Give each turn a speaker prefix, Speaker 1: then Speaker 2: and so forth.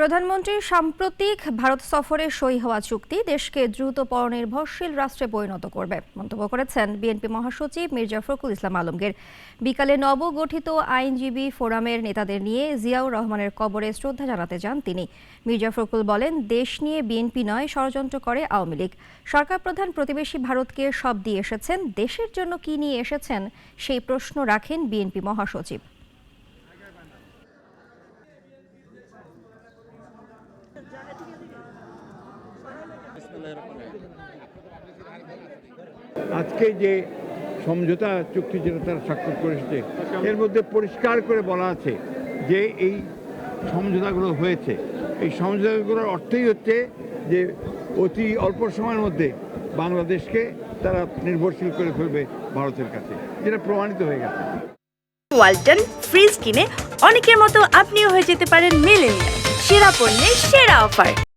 Speaker 1: প্রধানমন্ত্রীর সাম্প্রতিক ভারত সফরে সই হওয়া চুক্তি দেশকে দ্রুত পরনির্ভরশীল রাষ্ট্রে পরিণত করবে, মন্তব্য করেছেন বিএনপি মহাসচিব মির্জা ফখরুল ইসলাম আলমগীর। বিকালে নবগঠিত আইনজীবী ফোরামের নেতাদের নিয়ে জিয়াউর রহমানের কবরে শ্রদ্ধা জানাতে যান তিনি। মির্জা ফখরুল বলেন, দেশ নিয়ে বিএনপি নয়, ষড়যন্ত্র করে আওয়ামী লীগ। সরকার প্রধান প্রতিবেশী ভারতকে সব দিয়ে এসেছেন, দেশের জন্য কি নিয়ে এসেছেন সেই প্রশ্ন রাখেন বিএনপি মহাসচিব।
Speaker 2: আজকে যে সমঝোতা চুক্তি যেটা তারা স্বাক্ষর করেছে, এর মধ্যে পরিষ্কার করে বলা আছে যে এই সমঝোতাগুলো হয়েছে। এই সমঝোতাগুলোর অর্থই হচ্ছে যে অতি অল্প সময়ের মধ্যে বাংলাদেশকে তারা নির্ভরশীল করে ফেলবে ভারতের কাছে, যেটা প্রমাণিত হয়ে গেছে।
Speaker 3: ওয়ালটন ফ্রিজ কিনে অনেকের মতো আপনিও হয়ে যেতে পারেন মেলেনিয়া সেরা পণ্যের সেরা অফার।